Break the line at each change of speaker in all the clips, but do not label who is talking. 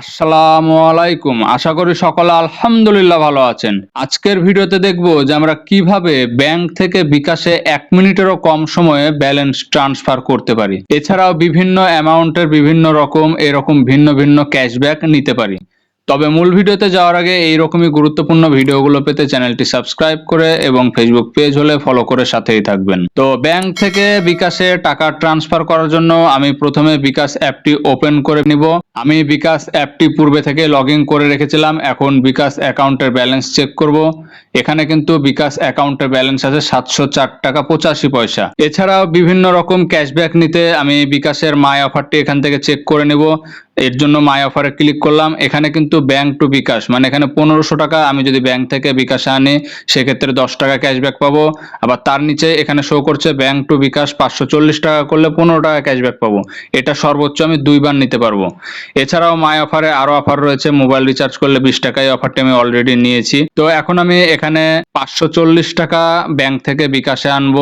আসসালামু আলাইকুম। আশা করি সকলে আলহামদুলিল্লাহ ভালো আছেন। আজকের ভিডিওতে দেখব যে আমরা কীভাবে ব্যাংক থেকে বিকাশে এক মিনিটেরও কম সময়ে ব্যালেন্স ট্রান্সফার করতে পারি। এছাড়াও বিভিন্ন অ্যামাউন্টের বিভিন্ন রকম, এরকম ভিন্ন ভিন্ন ক্যাশব্যাক নিতে পারি। তবে মূল ভিডিওতে যাওয়ার আগে এই রকমই গুরুত্বপূর্ণ ভিডিওগুলো পেতে চ্যানেলটি সাবস্ক্রাইব করে এবং ফেসবুক পেজ হলে ফলো করে সাথেই থাকবেন। তো ব্যাংক থেকে বিকাশে টাকা ট্রান্সফার করার জন্য আমি প্রথমে বিকাশ অ্যাপটি ওপেন করে নিব। আমি বিকাশ অ্যাপটি পূর্বে থেকে লগ করে রেখেছিলাম, এখন বিকাশ অ্যাকাউন্টের ব্যালেন্স চেক করব। এখানে কিন্তু বিকাশ অ্যাকাউন্টের ব্যালেন্স আছে সাতশো চার টাকা পঁচাশি পয়সা। এছাড়াও বিভিন্ন রকম ক্যাশব্যাক নিতে আমি বিকাশের মাই অফারটি এখান থেকে চেক করে নেব। এর জন্য মাই অফারে ক্লিক করলাম। এখানে কিন্তু ব্যাংক টু বিকাশ মানে এখানে পনেরোশো টাকা আমি যদি ব্যাংক থেকে বিকাশে আনি, সেক্ষেত্রে দশ টাকা ক্যাশব্যাক পাবো। আবার তার নিচে এখানে শো করছে ব্যাংক টু বিকাশ পাঁচশো চল্লিশ টাকা করলে পনেরো টাকা ক্যাশব্যাক পাবো। এটা সর্বোচ্চ আমি দুইবার নিতে পারব। এছাড়াও মাই অফারে আরও অফার রয়েছে মোবাইল রিচার্জ করলে বিশ টাকায় অফারটি আমি অলরেডি নিয়েছি। তো এখন আমি এখানে পাঁচশো চল্লিশ টাকা ব্যাংক থেকে বিকাশে আনব।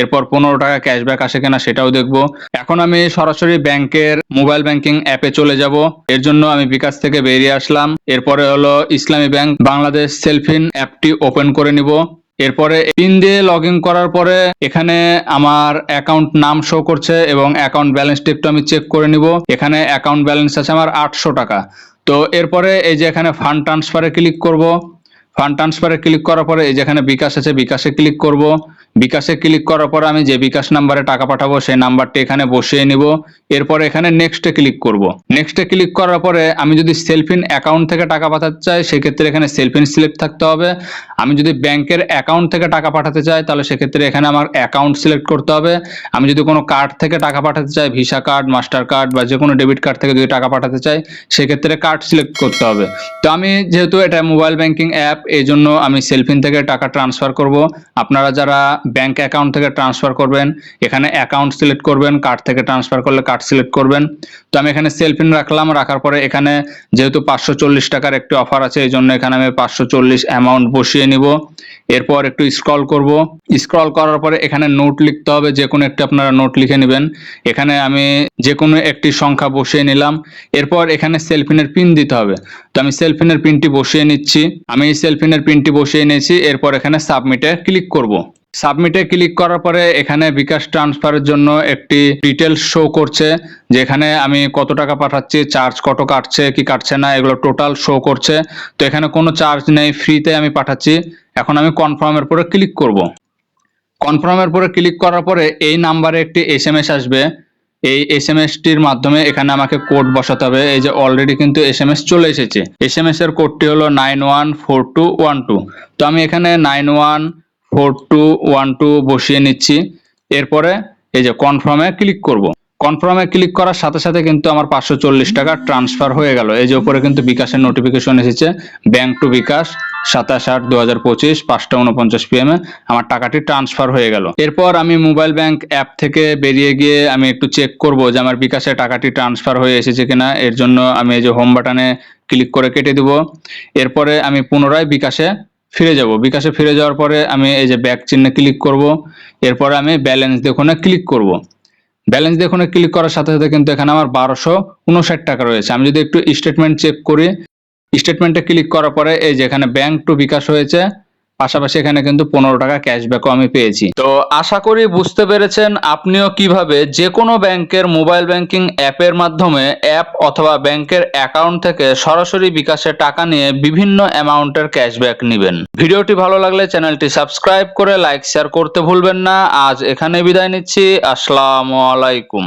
এরপর পনেরো টাকা ক্যাশব্যাক আসে কিনা সেটাও দেখব। এখন আমি সরাসরি ব্যাংকের মোবাইল ব্যাংকিং অ্যাপে চলে যাব। এর জন্য আমি বিকাশ থেকে বেরিয়ে আসলাম। এরপরে হলো ইসলামী ব্যাংক বাংলাদেশ সেলফিন অ্যাপটি ওপেন করে নিব। এরপরে পিন দিয়ে লগ করার পরে এখানে আমার অ্যাকাউন্ট নাম শো করছে এবং অ্যাকাউন্ট ব্যালেন্সটি একটু আমি চেক করে নিব। এখানে অ্যাকাউন্ট ব্যালেন্স আছে আমার আটশো টাকা। তো এরপরে এই যে এখানে ফান্ড ট্রান্সফারে ক্লিক করব। ফান্ড ট্রান্সফারে ক্লিক করার পরে এই যেখানে বিকাশ আছে, বিকাশে ক্লিক করব। বিকাশে ক্লিক করার পরে আমি যে বিকাশ নাম্বারে টাকা পাঠাবো, সেই নাম্বারটি এখানে বসিয়ে নিব। এরপরে এখানে নেক্সটে ক্লিক করব। নেক্সটে ক্লিক করার পরে আমি যদি সেলফিন অ্যাকাউন্ট থেকে টাকা পাঠাতে চাই, সেক্ষেত্রে এখানে সেলফিন সিলেক্ট থাকতে হবে। আমি যদি ব্যাংকের অ্যাকাউন্ট থেকে টাকা পাঠাতে চাই, তাহলে সেক্ষেত্রে এখানে আমার অ্যাকাউন্ট সিলেক্ট করতে হবে। আমি যদি কোনো কার্ড থেকে টাকা পাঠাতে চাই ভিসা কার্ড মাস্টার কার্ড বা যে কোনো ডেবিট কার্ড থেকে যদি টাকা পাঠাতে চাই, সেক্ষেত্রে কার্ড সিলেক্ট করতে হবে। তো আমি যেহেতু এটা মোবাইল ব্যাংকিং অ্যাপ এই জন্য আমি সেলফিন থেকে টাকা ট্রান্সফার করব। আপনারা যারা ব্যাংক অ্যাকাউন্ট থেকে ট্রান্সফার করবেন, এখানে অ্যাকাউন্ট সিলেক্ট করবেন কার্ড থেকে ট্রান্সফার করলে কার্ড সিলেক্ট করবেন। তো আমি এখানে সেলফিন রাখলাম, রাখার পরে এখানে যেহেতু পাঁচশো চল্লিশ টাকার একটি অফার আছে এই জন্য এখানে আমি পাঁচশো চল্লিশ অ্যামাউন্ট বসিয়ে নিব। এরপর একটু স্ক্রল করব। স্ক্রল করার পরে এখানে নোট লিখতে হবে, যে কোনো একটি আপনারা নোট লিখে নেবেন। এখানে আমি যে কোনো একটি সংখ্যা বসিয়ে নিলাম। এরপর এখানে সেলফিনের পিন দিতে হবে। তো আমি সেলফিনের পিনটি বসিয়ে নিচ্ছি। আমি সেলফিনের পিনটি বসিয়ে নিয়েছি। এরপর এখানে সাবমিটে ক্লিক করব। সাবমিটে ক্লিক করার পরে এখানে বিকাশ ট্রান্সফারের জন্য একটি ডিটেলস শো করছে, যেখানে আমি কত টাকা পাঠাচ্ছি চার্জ কত কাটছে, কি কাটছে না, এগুলো টোটাল শো করছে। তো এখানে কোনো চার্জ নেই ফ্রিতে আমি পাঠাচ্ছি। এখন আমি কনফার্মের পরে ক্লিক করব। কনফার্মের পরে ক্লিক করার পরে এই নাম্বারে একটি এস এম এস আসবে। এই এস এম টির মাধ্যমে এখানে আমাকে কোড বসাতে হবে। এই যে অলরেডি কিন্তু এস এম এস চলে এসেছে। এস এম এস এর কোডটি হলো nine one four two one two তো আমি এখানে nine one four two one two বসিয়ে নিচ্ছি। এরপরে এই যে কনফার্মে ক্লিক করব। কনফার্মে ক্লিক করার সাথে সাথে কিন্তু আমার পাঁচশো চল্লিশ টাকা ট্রান্সফার হয়ে গেল। এই যে উপরে কিন্তু বিকাশের নোটিফিকেশন এসেছে ব্যাংক টু বিকাশ, সাতাশ আট দু হাজার পঁচিশ, পাঁচটা উনপঞ্চাশ পিএম এ আমার টাকাটি ট্রান্সফার হয়ে গেল। এরপর আমি মোবাইল ব্যাংক অ্যাপ থেকে বেরিয়ে গিয়ে আমি একটু চেক করব যে আমার বিকাশে টাকাটি ট্রান্সফার হয়ে এসেছে কিনা। এর জন্য আমি এই যে হোম বাটনে ক্লিক করে কেটে দিব। এরপরে আমি পুনরায় বিকাশে ফিরে যাব। বিকাশে ফিরে যাওয়ার পরে আমি এই যে ব্যাক চিহ্নে ক্লিক করব। এরপরে আমি ব্যালেন্স দেখো না ক্লিক করব। ব্যালেন্স দেখুনে ক্লিক করার সাথে সাথে কিন্তু এখানে আমার বারোশো উনষাট টাকা রয়েছে। আমি যদি একটু স্টেটমেন্ট চেক করি স্টেটমেন্টে ক্লিক করার পরে এই যে এখানে ব্যাংক টু বিকাশ হয়েছে পাশাপাশি এখানে কিন্তু পনেরো টাকা ক্যাশব্যাকও আমি পেয়েছি। তো আশা করি বুঝতে পেরেছেন আপনিও কীভাবে যে কোনো ব্যাংকের মোবাইল ব্যাংকিং অ্যাপের মাধ্যমে অ্যাপ অথবা ব্যাংকের অ্যাকাউন্ট থেকে সরাসরি বিকাশে টাকা নিয়ে বিভিন্ন অ্যামাউন্টের ক্যাশব্যাক নেবেন। ভিডিওটি ভালো লাগলে চ্যানেলটি সাবস্ক্রাইব করে লাইক শেয়ার করতে ভুলবেন না। আজ এখানে বিদায় নিচ্ছি। আসসালামু আলাইকুম।